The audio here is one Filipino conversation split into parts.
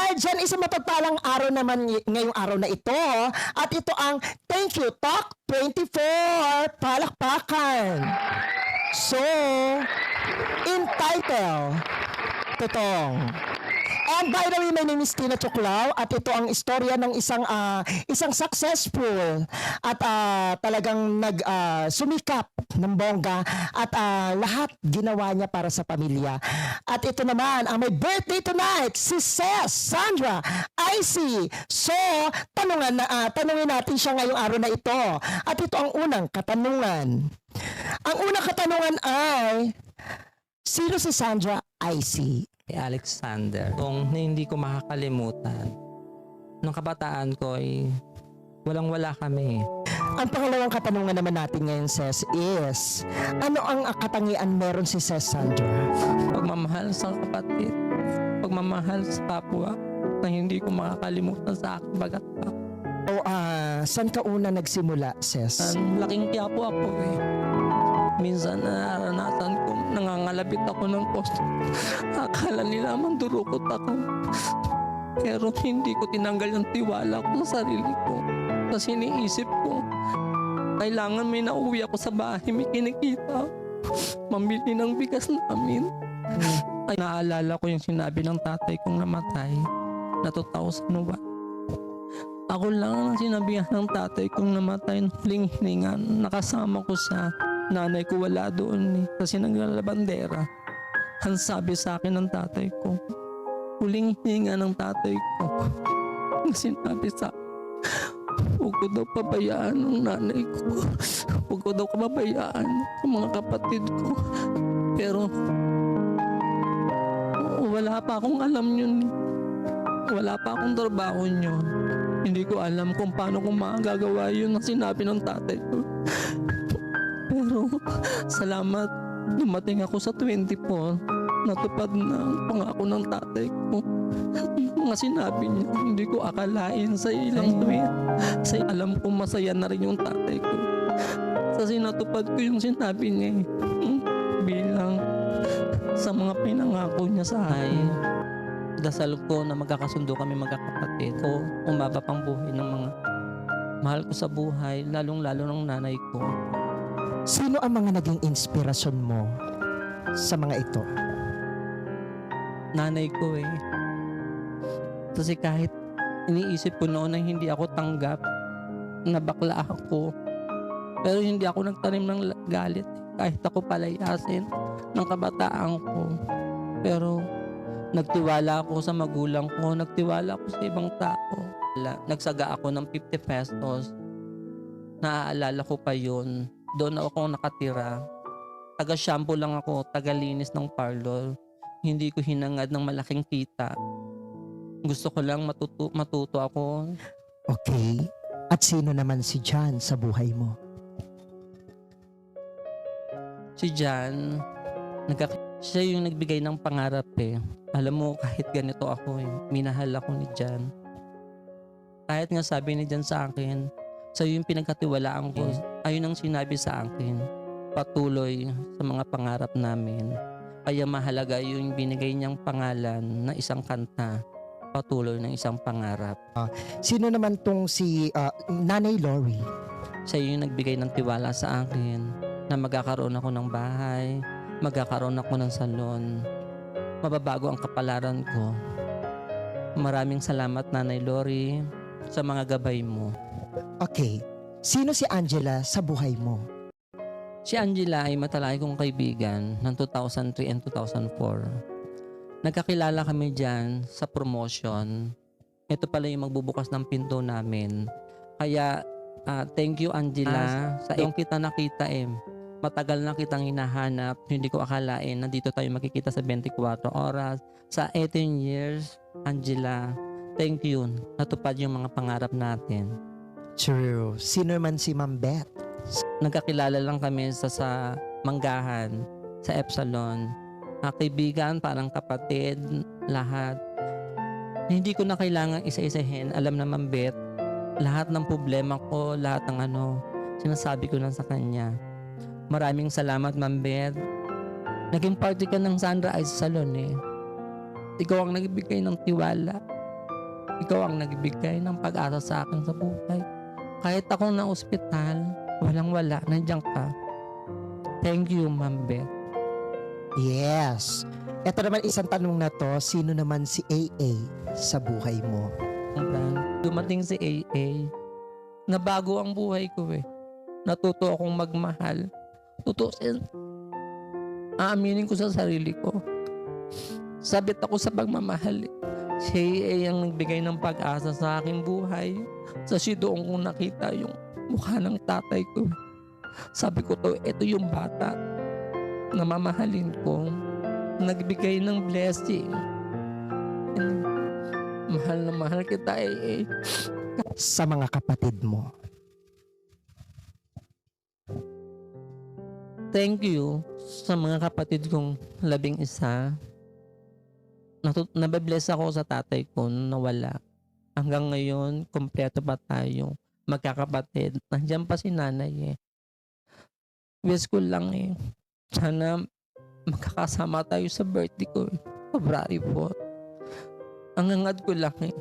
dahil dyan, isang mapagpalang araw naman ngayong araw na ito. At ito ang Thank You Talk 24 Palakpakan. So, in title, Totong. And by the way, my name is Tina Chuklaw at ito ang istorya ng isang ah, isang successful at ah, talagang nag ah, sumikap ng bongga at ah, lahat ginawa niya para sa pamilya. At ito naman ang may birthday tonight, si Ses Sandra IC. So, tanungan na ah, tanungin natin siya ngayong araw na ito. At ito ang unang katanungan. Ang unang katanungan ay Sino si Sandra IC? Kay Alexander kung hindi ko makakalimutan. Nung kabataan ko ay walang-wala kami. Ang pangalawang katanungan naman natin ngayon, Ses, is ano ang katangian meron si Ses Sandra? Pagmamahal sa kapatid, pagmamahal sa kapwa na hindi ko makakalimutan sa aking bagat pa. O ah, saan ka una nagsimula, Ses? Ang laking tiyapo ako eh. Minsan naranasan ko, nangangalabit ako ng posto. Akala nila mandurukot ako. Pero hindi ko tinanggal yung tiwala ko sa sarili ko. Kasi iniisip ko, kailangan may nauwi ako sa bahay, may kinikita. Mamili ng bigas namin. Ay, naalala ko yung sinabi ng tatay kong namatay na 2001. Ako lang ang sinabihan ng tatay kong namatay ng huling hininga. Nakasama ko sa nanay ko wala doon eh, kasi naglalabandera. Ang sabi sa akin ng tatay ko, huling hininga ng tatay ko. Sinabi sa Huwag ko daw pabayaan ng nanay ko. Huwag ko daw pabayaan ang mga kapatid ko. Pero wala pa akong alam yun. eh. Wala pa akong trabaho yun. Hindi ko alam kung paano ko magagawa yun ang sinabi ng tatay ko. Salamat, dumating ako sa 24. Natupad na ang pangako ng tatay ko. Mga sinabi niya, hindi ko akalain sa ilang tuwid. Sa alam ko masaya na rin yung tatay ko. Kasi natupad ko yung sinabi niya eh. Hmm, Bilang sa mga pinangako niya sa akin. Dasal ko na magkakasundo kami magkakapatid ko. Umaba pang buhay ng mga mahal ko sa buhay, lalong-lalo ng nanay ko. Sino ang mga naging inspirasyon mo sa mga ito? Nanay ko eh. Kasi kahit iniisip ko noon na hindi ako tanggap, na bakla ako, pero hindi ako nagtanim ng galit. Kahit ako palayasin ng kabataan ko. Pero nagtiwala ako sa magulang ko, nagtiwala ako sa ibang tao. Nagsaga ako ng 50 pesos. Naaalala ko pa yun. Doon ako nakatira. Taga-shampoo lang ako, taga-linis ng parlor. Hindi ko hinangad ng malaking kita. Gusto ko lang matuto, matuto ako. Okay. At sino naman si John sa buhay mo? Si Jan, nagka- siya yung nagbigay ng pangarap eh. Alam mo, kahit ganito ako eh, minahal ako ni Jan. Kahit nga sabi ni Jan sa akin, sa yung pinagkatiwalaan ko, ayun ang sinabi sa akin, patuloy sa mga pangarap namin. Kaya mahalaga yung binigay niyang pangalan na isang kanta, patuloy ng isang pangarap. Sino naman tong si ah, Nanay Lori? Siya yung nagbigay ng tiwala sa akin na magkakaroon ako ng bahay, magkakaroon ako ng salon, mababago ang kapalaran ko. Maraming salamat Nanay Lori sa mga gabay mo. Okay. Sino si Angela sa buhay mo? Si Angela ay matalay kong kaibigan ng 2003 and 2004. Nagkakilala kami dyan sa promotion. Ito pala yung magbubukas ng pinto namin. Kaya ah, thank you Angela sa iyong kita nakita eh. Matagal na kitang hinahanap. Hindi ko akalain na dito tayo makikita sa 24 oras. Sa 18 years, Angela, thank you. Natupad yung mga pangarap natin. True. Sino naman si Ma'am Beth? nagkakilala lang kami sa, sa Manggahan, sa Epsilon. Uh, parang kapatid, lahat. Hindi ko na kailangan isa-isahin. Alam naman, Bet, lahat ng problema ko, lahat ng ano, sinasabi ko lang sa kanya. Maraming salamat, Ma'am Beth. Naging party ka ng Sandra Ice Salon eh. Ikaw ang nagbigay ng tiwala. Ikaw ang nagbigay ng pag-asa sa akin sa buhay. Kahit ako na ospital, walang-wala, nandiyan ka. Thank you, Ma'am Beth. Yes. Ito naman isang tanong na to, sino naman si AA sa buhay mo? Dumating si AA, nabago ang buhay ko eh. Natuto akong magmahal. Tutusin. Aaminin ko sa sarili ko. Sabit ako sa pagmamahal. eh. Si AA ang nagbigay ng pag-asa sa aking buhay. Sa siya doon ko nakita yung mukha ng tatay ko. Sabi ko to, ito yung bata na mamahalin ko. Nagbigay ng blessing. And mahal na mahal kita, AA. Sa mga kapatid mo. Thank you sa mga kapatid kong labing isa. Natut- nababless ako sa tatay ko na wala. Hanggang ngayon, kompleto pa tayo. Magkakapatid. Nandiyan pa si nanay eh. Wish ko lang eh. Sana magkakasama tayo sa birthday ko eh. February 4. Ang hangad ko lang eh.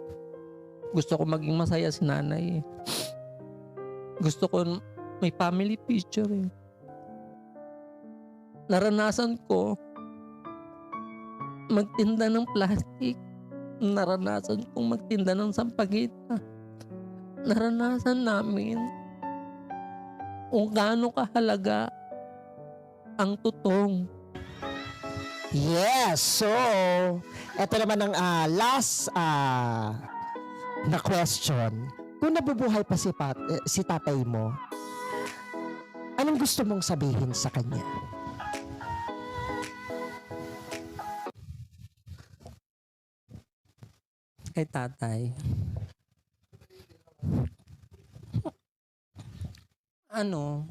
Gusto ko maging masaya si nanay eh. Gusto ko may family picture eh naranasan ko magtinda ng plastic. Naranasan kong magtinda ng sampagita. Naranasan namin kung gaano kahalaga ang tutong. Yes. So, ito naman ang ah, last ah, na question. Kung nabubuhay pa si, pat, eh, si tatay mo, anong gusto mong sabihin sa kanya? Kay tatay. Ano,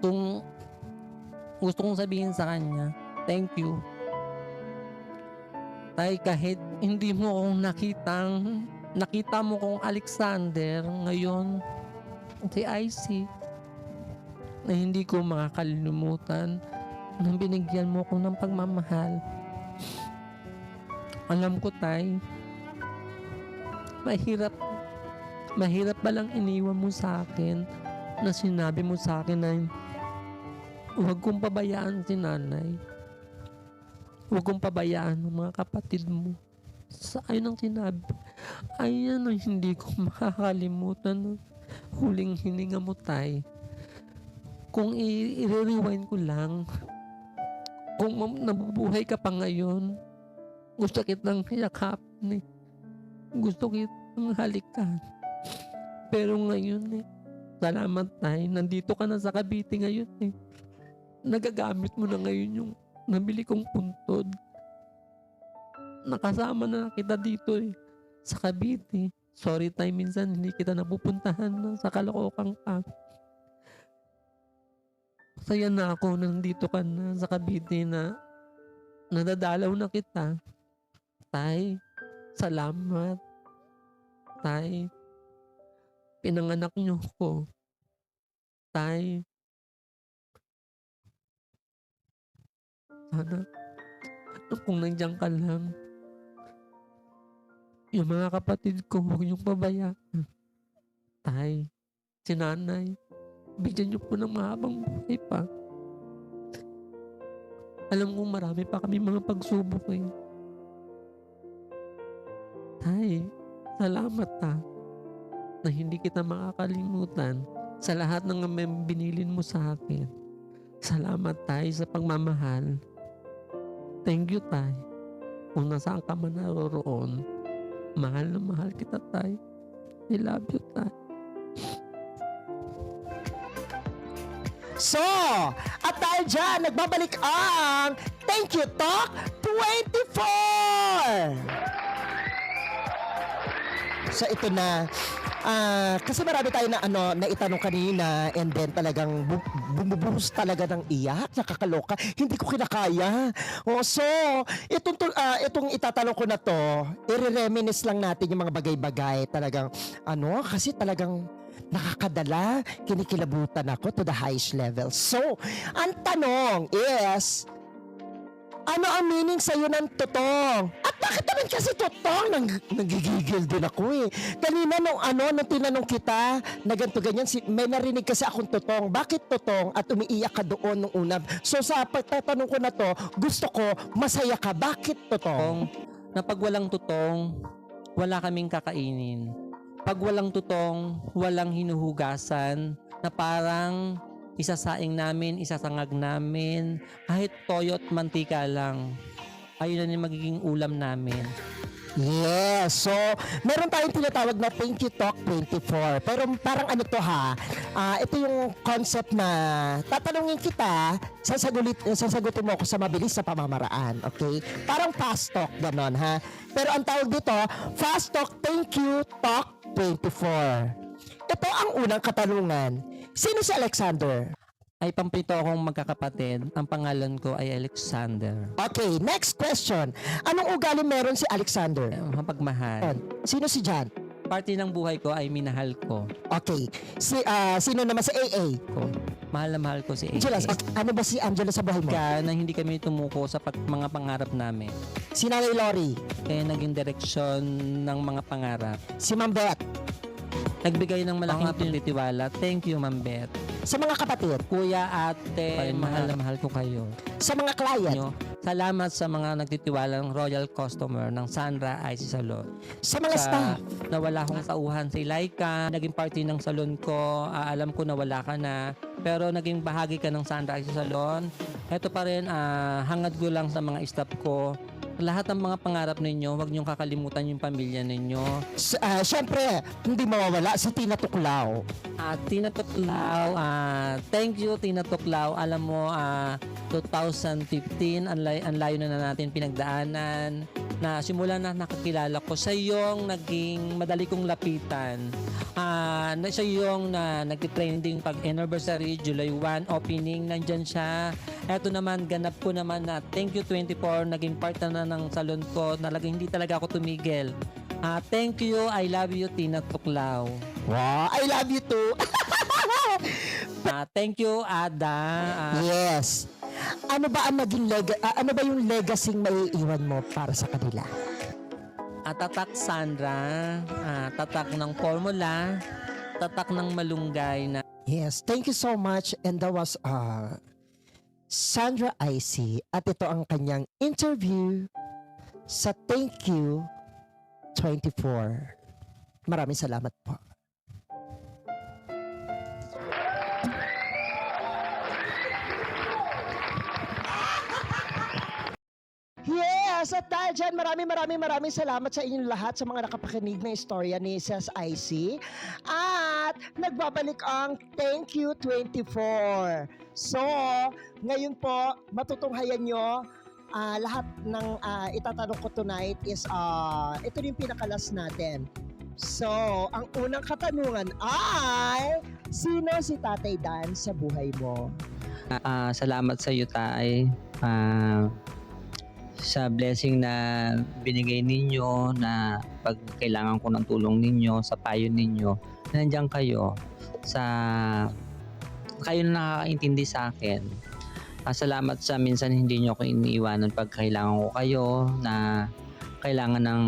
kung gusto kong sabihin sa kanya, thank you. Tay, kahit hindi mo akong nakitang, nakita mo kong Alexander, ngayon, si IC, na hindi ko makakalimutan nang binigyan mo ko ng pagmamahal. Alam ko, Tay, mahirap mahirap ba lang iniwan mo sa akin na sinabi mo sa akin na huwag kong pabayaan si nanay. Huwag kong pabayaan ng mga kapatid mo. Sa ayun ang sinabi. Ayan ang hindi ko makakalimutan. Huling hininga mo, tay. Kung i-rewind ko lang, kung nabubuhay ka pa ngayon, gusto kitang yakapin eh gusto kitang halikan. Pero ngayon eh, salamat tayo, nandito ka na sa Cavite ngayon eh. Nagagamit mo na ngayon yung nabili kong puntod. Nakasama na kita dito eh, sa Cavite. Sorry tayo minsan hindi kita napupuntahan na sa Caloocan ka. Saya na ako na nandito ka na sa Cavite na nadadalaw na kita. Tay, salamat. Tay, pinanganak niyo ko. Tay, sana kung nandiyan ka lang, yung mga kapatid ko, huwag niyong pabayaan. Tay, si nanay, bigyan niyo po ng mahabang buhay pa. Alam kong marami pa kami mga pagsubok eh. Tay, salamat ta na hindi kita makakalimutan sa lahat ng binilin mo sa akin. Salamat tayo sa pagmamahal. Thank you, Tay. Kung nasaan ka man naroroon, mahal na mahal kita, Tay. I love you, Tay. So, at dahil dyan, nagbabalik ang Thank You Talk 24! So ito na, ah, kasi marami tayo na ano, na itanong kanina and then talagang bu- bumubuhos talaga ng iyak, nakakaloka. Hindi ko kinakaya. Oh, so, itong, ah, itong itatanong ko na to, i-reminisce lang natin yung mga bagay-bagay talagang, ano, kasi talagang nakakadala, kinikilabutan ako to the highest level. So, ang tanong is, ano ang meaning sa'yo ng totong? At bakit naman kasi totoo? Nang, nagigigil din ako eh. Kanina nung ano, nung tinanong kita na ganito ganyan, si, may narinig kasi akong totong. Bakit totong? At umiiyak ka doon nung una. So sa pagtatanong ko na to, gusto ko, masaya ka. Bakit totong? Na pag walang tutong, wala kaming kakainin. Pag walang tutong, walang hinuhugasan na parang isasaing namin, isasangag namin, kahit toyo at mantika lang. Ayun na yung magiging ulam namin. Yes. So, meron tayong tinatawag na Thank You Talk 24. Pero parang ano to ha, ah, ito yung concept na tatanungin kita, sasagulit, sasagutin mo ako sa mabilis na pamamaraan. Okay? Parang fast talk, ganon ha. Pero ang tawag dito, Fast Talk Thank You Talk 24. Ito ang unang katanungan. Sino si Alexander? Ay pampito akong magkakapatid. Ang pangalan ko ay Alexander. Okay, next question. Anong ugali meron si Alexander? Eh, Mapagmahal. Sino si John? Parte ng buhay ko ay minahal ko. Okay. Si, ah, sino naman sa AA? ko. Mahal na mahal ko si Angela, AA. ano ba si Angela sa buhay mo? Kaya na hindi kami tumuko sa pag- mga pangarap namin. Si Nanay Lori, Kaya naging direksyon ng mga pangarap. si Ma'am Beth, Nagbigay ng malaking pagtitiwala. Thank you, Ma'am Beth. sa mga kapatid, Kuya, ate, mahal na mahal ko kayo. sa mga client, Nyo, salamat sa mga nagtitiwalang royal customer ng Sandra Icy Salon. sa mga staff, nawala akong tauhan si Laika, naging party ng salon ko, ah, alam ko na wala ka na, pero naging bahagi ka ng Sandra Icy Salon. Ito pa rin, ah, hangad ko lang sa mga staff ko, lahat ng mga pangarap ninyo, huwag niyong kakalimutan yung pamilya ninyo. s- ah, syempre, hindi mawawala si Tina Tuklaw. At Tina Tuklaw, ah, thank you Tina Tuklaw. Alam mo, ah, 2015, ang, lay- ang layo na, na natin pinagdaanan. Na simula na nakakilala ko, siya yung naging madali kong lapitan. Ah, na siya yung na nagtitrending pag anniversary, July 1, opening, nandyan siya. Eto naman, ganap ko naman na thank you 24, naging part na ng salon ko. Nalagang hindi talaga ako tumigil. Ah, thank you, I love you, Tina Tuklaw. Wow, I love you too. Ah, thank you, Ada. Ah, yes. Ano ba ang naging leg- ah, ano ba yung legacy may iwan mo para sa kanila? ah, tatak Sandra. Ah, tatak ng formula. Tatak ng malunggay na Yes, thank you so much. And that was uh, Sandra Icy. At ito ang kanyang interview sa Thank You 24. Maraming salamat po. Yes, at dahil dyan, maraming maraming maraming salamat sa inyong lahat sa mga nakapakinig ng istorya ni Sis Icy. At nagbabalik ang Thank You 24. So, ngayon po, matutunghayan nyo ah, lahat ng ah, itatanong ko tonight is ah, ito yung pinakalas natin. So, ang unang katanungan ay, sino si Tatay Dan sa buhay mo? Ah, salamat sa iyo, Tay. Ah, sa blessing na binigay ninyo na pag kailangan ko ng tulong ninyo, sa payo ninyo, nandiyan kayo sa kayo na nakakaintindi sa akin. Ah, salamat sa minsan hindi nyo ako iniiwanan pag kailangan ko kayo na kailangan ng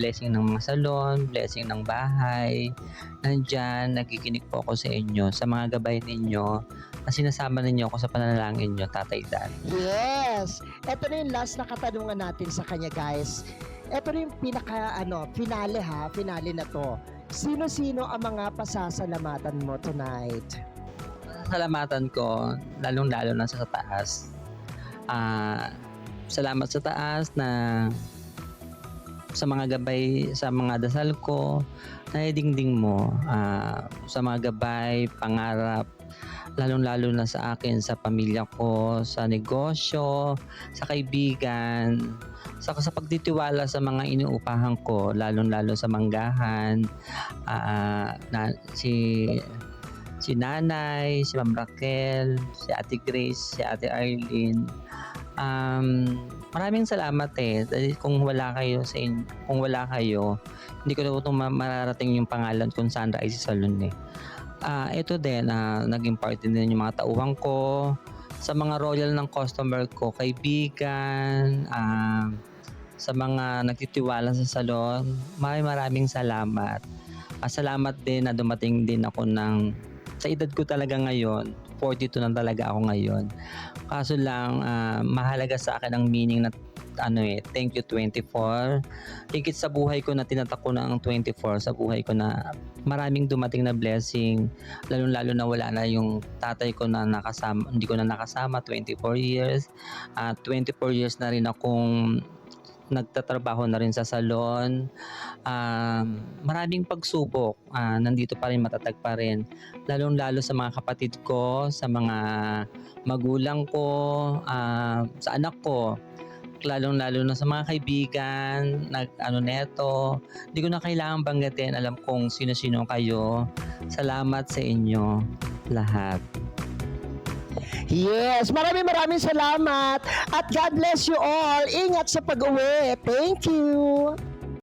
blessing ng mga salon, blessing ng bahay. Nandyan, nakikinig po ako sa inyo, sa mga gabay ninyo, na sinasama ninyo ako sa panalangin nyo, Tatay Dan. Yes! Ito na yung last na katanungan natin sa kanya, guys. Ito na yung pinaka, ano, finale ha, finale na to. Sino-sino ang mga pasasalamatan mo tonight? Salamatan ko, lalong-lalo na sa taas. Ah, salamat sa taas na sa mga gabay, sa mga dasal ko, na idingding mo ah, sa mga gabay, pangarap, lalong-lalo na sa akin, sa pamilya ko, sa negosyo, sa kaibigan, sa, sa pagtitiwala sa mga inuupahan ko, lalong-lalo sa manggahan, ah, na, si si nanay, si Ma'am Raquel, si Ate Grace, si Ate Arlene. Um, maraming salamat eh. Kung wala kayo sa in, kung wala kayo, hindi ko na ito ma- mararating yung pangalan kung Sandra Icy Salon eh. Ah, ito din, ah, naging party din yung mga tauhan ko, sa mga royal ng customer ko, kaibigan, ah, sa mga nagtitiwala sa salon, maraming maraming salamat. Ah, salamat din na dumating din ako ng sa edad ko talaga ngayon, 42 na talaga ako ngayon. Kaso lang, ah, mahalaga sa akin ang meaning na ano eh, thank you 24. Higit sa buhay ko na tinatak ko na ang 24, sa buhay ko na maraming dumating na blessing, lalo-lalo na wala na yung tatay ko na nakasama, hindi ko na nakasama, 24 years. At 24 years na rin akong nagtatrabaho na rin sa salon. Um, maraming pagsubok. Ah, nandito pa rin, matatag pa rin. Lalong-lalo sa mga kapatid ko, sa mga magulang ko, ah, sa anak ko. Lalong-lalo na sa mga kaibigan, nag, ano neto. Hindi ko na kailangan banggatin. Alam kong sino-sino kayo. Salamat sa inyo lahat. Yes, maraming maraming salamat. At God bless you all. Ingat sa pag-uwi. Thank you.